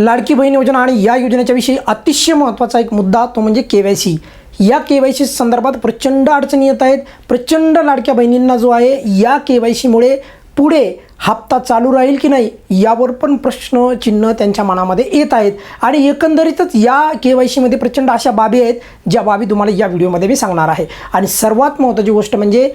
लाडकी बहीण योजना आणि या योजनेच्या विषयी अतिशय महत्त्वाचा एक मुद्दा तो म्हणजे के वाय सी. या के वाय सी संदर्भात प्रचंड अडचणी येत आहेत. प्रचंड लाडक्या बहिणींना जो आहे या के वाय सीमुळे पुढे हप्ता चालू राहील की नाही यावर पण प्रश्नचिन्ह त्यांच्या मनामध्ये येत आहेत. आणि एकंदरीतच या के वाय सीमध्ये प्रचंड अशा बाबी आहेत ज्या बाबी तुम्हाला या व्हिडिओमध्ये मी सांगणार आहे. आणि सर्वात महत्त्वाची गोष्ट म्हणजे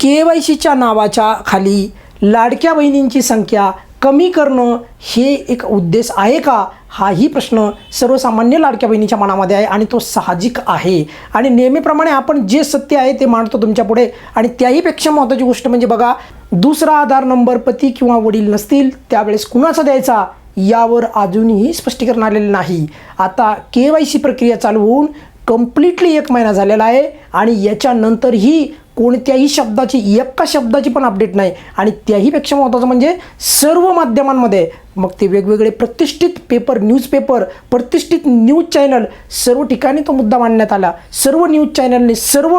के वाय सीच्या नावाच्या खाली लाडक्या बहिणींची संख्या कमी करणं हे एक उद्देश आहे का? हाही प्रश्न सर्वसामान्य लाडक्या बहिणीच्या मनामध्ये आहे आणि तो साहजिक आहे. आणि नेहमीप्रमाणे आपण जे सत्य आहे ते मांडतो तुमच्यापुढे आणि त्याहीपेक्षा महत्त्वाची गोष्ट म्हणजे बघा दुसरा आधार नंबर पती किंवा वडील नसतील त्यावेळेस कुणाचा द्यायचा? यावर अजूनही स्पष्टीकरण आलेलं नाही. आता के वाय सी प्रक्रिया चालू होऊन कम्प्लिटली एक महिना झालेला आहे आणि याच्यानंतरही कोणत्याही शब्दाची एका शब्दाची पण अपडेट नाही. आणि त्याहीपेक्षा महत्त्वाचं म्हणजे सर्व माध्यमांमध्ये मग ते वेगवेगळे प्रतिष्ठित पेपर न्यूजपेपर प्रतिष्ठित न्यूज चॅनल सर्व ठिकाणी तो मुद्दा मांडण्यात आला. सर्व न्यूज चॅनलने सर्व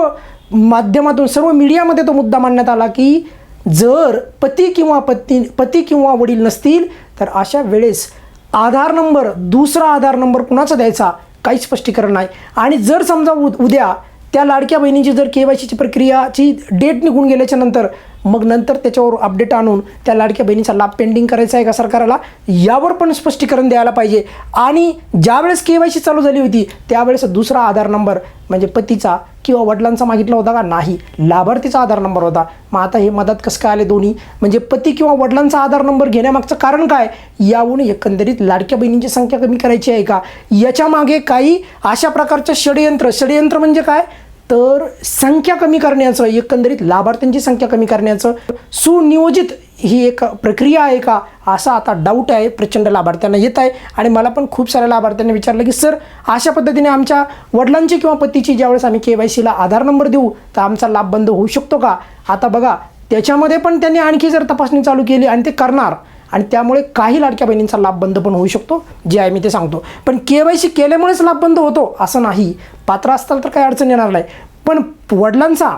माध्यमातून सर्व मीडियामध्ये तो मुद्दा मांडण्यात आला की जर पती किंवा पत्नी पती किंवा वडील नसतील तर अशा वेळेस आधार नंबर दुसरा आधार नंबर कुणाचा द्यायचा? काही स्पष्टीकरण नाही. आणि जर समजा उद्या त्या लाडक्या बहिणीची जर के वाय सीची प्रक्रियाची डेट निघून गेल्याच्यानंतर मग नंतर त्याच्यावर अपडेट आणून त्या लाडक्या बहिणीचा लाभ पेंडिंग करायचा आहे का सरकारला यावर पण स्पष्टीकरण द्यायला पाहिजे. आणि ज्यावेळेस के वाय सी चालू झाली होती त्यावेळेस दुसरा आधार नंबर म्हणजे पतीचा किंवा वडिलांचा मागितला होता का? नाही. लाभार्थीचा आधार नंबर होता. मग आता हे मदत कसं काय आले दोन्ही? म्हणजे पती किंवा वडिलांचा आधार नंबर घेण्यामागचं कारण काय? याहून एकंदरीत लाडक्या बहिणींची संख्या कमी करायची आहे का? याच्या मागे काही अशा प्रकारचं षडयंत्र. षडयंत्र म्हणजे काय? तर संख्या कमी करण्याचं एकंदरीत लाभार्थ्यांची संख्या कमी करण्याचं सुनियोजित ही एक प्रक्रिया आहे का? असा आता डाऊट आहे प्रचंड लाभार्थ्यांना येत आहे. आणि मला पण खूप साऱ्या लाभार्थ्यांनी विचारलं की सर अशा पद्धतीने आमच्या वडिलांची किंवा पतीची ज्यावेळेस आम्ही के वाय सीला आधार नंबर देऊ तर आमचा लाभ बंद होऊ शकतो का? आता बघा त्याच्यामध्ये पण त्यांनी आणखी जर तपासणी चालू केली आणि ते करणार आणि त्यामुळे काही लाडक्या बहिणींचा लाभ बंद पण होऊ शकतो जे आहे मी ते सांगतो. पण के वाय सी केल्यामुळेच लाभ बंद होतो असं नाही. पात्र असताल तर काही अडचण येणार नाही. पण वडिलांचा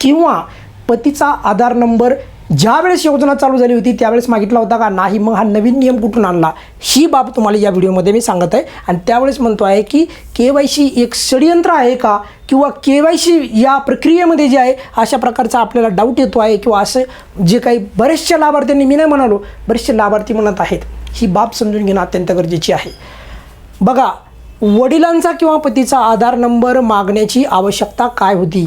किंवा पतीचा आधार नंबर ज्या वेळेस योजना चालू झाली होती त्यावेळेस मागितला होता का? नाही मग हा नवीन नियम कुठून आणला? ही बाब तुम्हाला या व्हिडिओमध्ये मी सांगत आहे. आणि त्यावेळेस म्हणतो आहे की के वाय सी एक षडयंत्र आहे का? किंवा के वाय सी या प्रक्रियेमध्ये जे आहे अशा प्रकारचा आपल्याला डाऊट येतो आहे किंवा असं जे काही बरेचशा लाभार्थ्यांनी मी नाही म्हणालो बरेचसे लाभार्थी म्हणत आहेत. ही बाब समजून घेणं अत्यंत गरजेची आहे. बघा वडिलांचा किंवा पतीचा आधार नंबर मागण्याची आवश्यकता काय होती?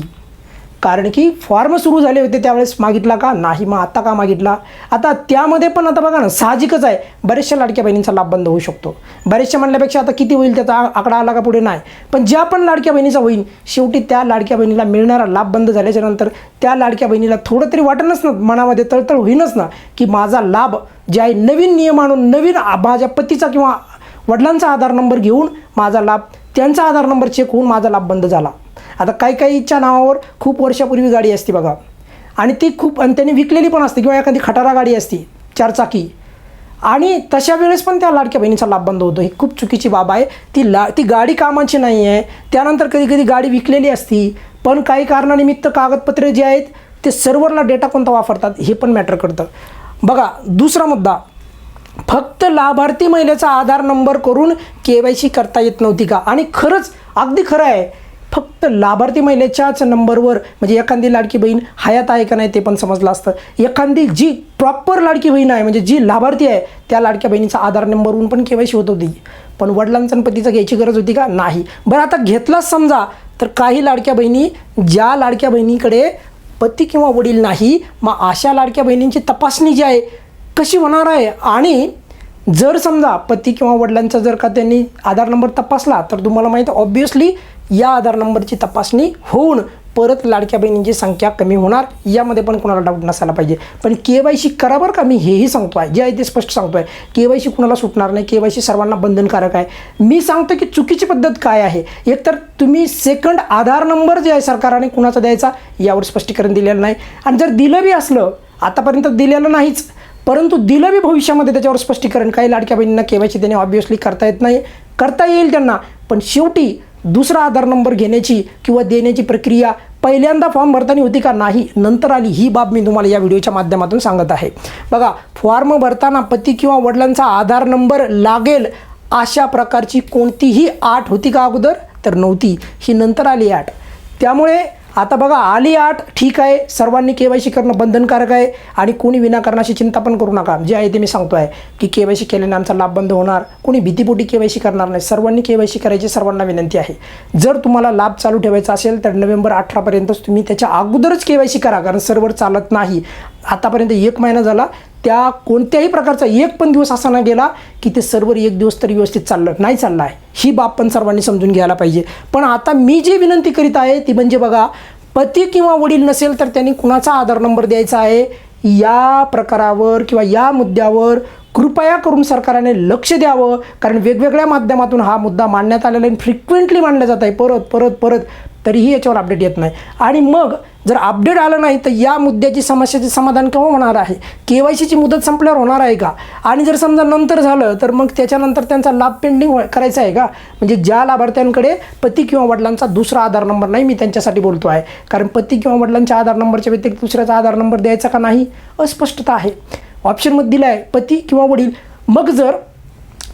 कारण की फॉर्म सुरू झाले होते त्यावेळेस मागितला का? नाही मग आता का मागितला? आता त्यामध्ये पण आता बघा ना साहजिकच आहे. बऱ्याचशा लाडक्या बहिणींचा लाभ बंद होऊ शकतो. बऱ्याचशा म्हणल्यापेक्षा आता किती होईल त्याचा आकडा आला का पुढे? नाही. पण ज्या पण लाडक्या बहिणीचा होईल शेवटी त्या लाडक्या बहिणीला मिळणारा लाभ बंद झाल्याच्यानंतर त्या लाडक्या बहिणीला थोडं तरी वाटणच ना मनामध्ये तळतळ होईनच ना की माझा लाभ जे आहे नवीन नियम आणून नवीन माझ्या पतीचा किंवा वडिलांचा आधार नंबर घेऊन माझा लाभ त्यांचा आधार नंबर चेक होऊन माझा लाभ बंद झाला. आता काही काहीच्या नावावर खूप वर्षापूर्वी गाडी असते बघा. आणि ती खूप आणि त्यांनी विकलेली पण असते किंवा एखादी खटारा गाडी असते चारचाकी. आणि तशा वेळेस पण त्या लाडक्या बहिणीचा लाभ बंद होतो. ही खूप चुकीची बाब आहे. ती ला ती गाडी कामाची नाही आहे. त्यानंतर कधी कधी गाडी विकलेली असती. पण काही कारणानिमित्त कागदपत्रे जे आहेत ते सर्व्हरला डेटा कोणता वापरतात हे पण मॅटर करतं. बघा दुसरा मुद्दा. फक्त लाभार्थी महिलेचा आधार नंबर करून के वाय सी करता येत नव्हती का? आणि खरंच अगदी खरं आहे. फक्त लाभार्थी महिलेच्याच नंबरवर म्हणजे एखादी लाडकी बहीण हयात आहे का नाही ते पण समजलं असतं. एखादी जी प्रॉपर लाडकी बहीण आहे म्हणजे जी लाभार्थी आहे त्या लाडक्या बहिणीचा आधार नंबरवरून पण केवायसी होत होती. पण वडिलांचा आणि पतीचा घ्यायची गरज होती का? नाही. बरं आता घेतलाच समजा तर काही लाडक्या बहिणी ज्या लाडक्या बहिणीकडे पती किंवा वडील नाही मग अशा लाडक्या बहिणींची तपासणी जी आहे कशी होणार आहे? आणि जर समजा पती किंवा वडिलांचा जर का त्यांनी आधार नंबर तपासला तर तुम्हाला माहीत ऑब्वियसली या आधार नंबरची तपासणी होऊन परत लाडक्या बहिणींची संख्या कमी होणार यामध्ये पण कोणाला डाऊट नसायला पाहिजे. पण के वाय सी करा बरं का मी हेही सांगतो आहे जे आहे ते स्पष्ट सांगतो आहे के वाय सी कुणाला सुटणार नाही के वाय सी सर्वांना बंधनकारक आहे. मी सांगतो की चुकीची पद्धत काय आहे? एकतर तुम्ही सेकंड आधार नंबर जे आहे सरकारने कुणाचा द्यायचा यावर स्पष्टीकरण दिलेलं नाही. आणि जर दिलं बी असलं आतापर्यंत दिलेलं नाहीच परंतु दिलं बी भविष्यामध्ये त्याच्यावर स्पष्टीकरण काही लाडक्या बहिणींना सी देणे ऑब्वियसली करता येत नाही. करता येईल त्यांना पण शेवटी दुसरा आधार नंबर घेण्याची किंवा देण्याची प्रक्रिया पहिल्यांदा फॉर्म भरताना होती का नाही नंतर आली ही बाब मी तुम्हाला या व्हिडिओच्या माध्यमातून सांगत आहे. बघा फॉर्म भरताना पती किंवा वडिलांचा आधार नंबर लागेल अशा प्रकारची कोणतीही आठ होती का अगोदर? तर नव्हती. ही नंतर आली आठ. त्यामुळे आता बघा आली आठ ठीक आहे. सर्वांनी के वाय सी करणं बंधनकारक आहे आणि कोणी विनाकारणाची चिंता पण करू नका. जे आहे ते मी सांगतो आहे की के वाय सी केल्याने आमचा लाभ बंद होणार. कोणी भीतीपोटी के वाय सी करणार नाही. सर्वांनी के वाय सी करायची सर्वांना विनंती आहे. जर तुम्हाला लाभ चालू ठेवायचा असेल तर नोव्हेंबर अठरापर्यंतच तुम्ही त्याच्या अगोदरच के वाय सी करा कारण सर्व्हर चालत नाही. आतापर्यंत एक महिना झाला त्या कोणत्याही प्रकारचा एक पण दिवस असा नाही गेला की ते सर्व्हर एक दिवस तरी व्यवस्थित चाललं नाही चाललं आहे ही बाब पण सर्वांनी समजून घ्यायला पाहिजे. पण आता मी जी विनंती करीत आहे ती म्हणजे बघा पती किंवा वडील नसेल तर त्यांनी कुणाचा आधार नंबर द्यायचा आहे? या प्रकारावर किंवा या मुद्द्यावर कृपया करून सरकारने लक्ष द्यावं. कारण वेगवेगळ्या माध्यमातून हा मुद्दा मांडण्यात आलेला आहे फ्रिक्वेंटली मांडला जात आहे. परत परत परत तरीही याच्यावर अपडेट येत नाही. आणि मग जर अपडेट आलं नाही तर या मुद्द्याची समस्याचे समाधान केव्हा होणार आहे? के वाय सीची मुदत संपल्यावर होणार आहे का? आणि जर समजा नंतर झालं तर मग त्याच्यानंतर त्यांचा लाभ पेंडिंग हो- करायचा आहे का? म्हणजे ज्या लाभार्थ्यांकडे पती किंवा वडिलांचा दुसरा आधार नंबर नाही मी त्यांच्यासाठी बोलतो आहे. कारण पती किंवा वडिलांच्या आधार नंबरच्या व्यतिरिक्त दुसऱ्याचा आधार नंबर द्यायचा का नाही? अस्पष्टता आहे. ऑप्शनमध्ये दिला आहे पती किंवा वडील. मग जर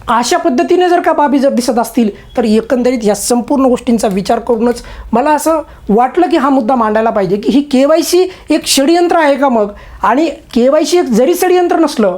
अशा पद्धतीने जर का बाबी जर दिसत असतील तर एकंदरीत या संपूर्ण गोष्टींचा विचार करूनच मला असं वाटलं की हा मुद्दा मांडायला पाहिजे की ही के वाय सी एक षडयंत्र आहे का मग? आणि के वाय सी एक जरी षडयंत्र नसलं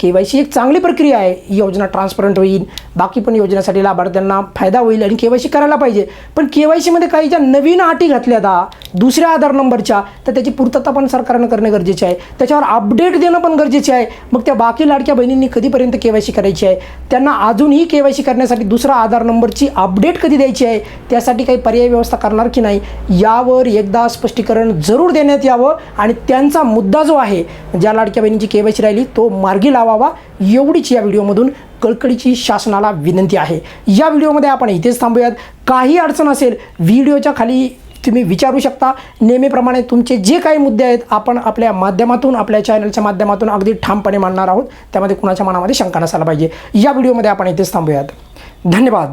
के वाय सी एक चांगली प्रक्रिया आहे योजना ट्रान्सपरंट होईल बाकी पण योजनेसाठी लाभार्थ्यांना फायदा होईल आणि के वाय सी करायला पाहिजे. पण के वाय सीमध्ये काही ज्या नवीन अटी घातल्या दा दुसऱ्या आधार नंबरच्या तर त्याची पूर्तता पण सरकारनं करणे गरजेचे आहे. त्याच्यावर अपडेट देणं पण गरजेचे आहे. मग त्या बाकी लाडक्या बहिणींनी कधीपर्यंत के वाय सी करायची आहे? त्यांना अजूनही के वाय सी करण्यासाठी दुसरा आधार नंबरची अपडेट कधी द्यायची आहे? त्यासाठी काही पर्याय व्यवस्था करणार की नाही? यावर एकदा स्पष्टीकरण जरूर देण्यात यावं आणि त्यांचा मुद्दा जो आहे ज्या लाडक्या बहिणींची के वाय सी राहिली तो मार्गी लावावा एवढीच या व्हिडिओमधून कळकळीची शासनाला विनंती आहे. या व्हिडिओमध्ये आपण इथेच थांबूयात. काही अडचण असेल व्हिडिओच्या खाली तुम्ही विचारू शकता. नेहमीप्रमाणे तुमचे जे काही मुद्दे आहेत आपण आपल्या माध्यमातून आपल्या चॅनलच्या माध्यमातून अगदी ठामपणे मांडणार आहोत. त्यामध्ये कुणाच्या मनामध्ये शंका नसायला पाहिजे. या व्हिडिओमध्ये आपण इथेच थांबूयात. धन्यवाद.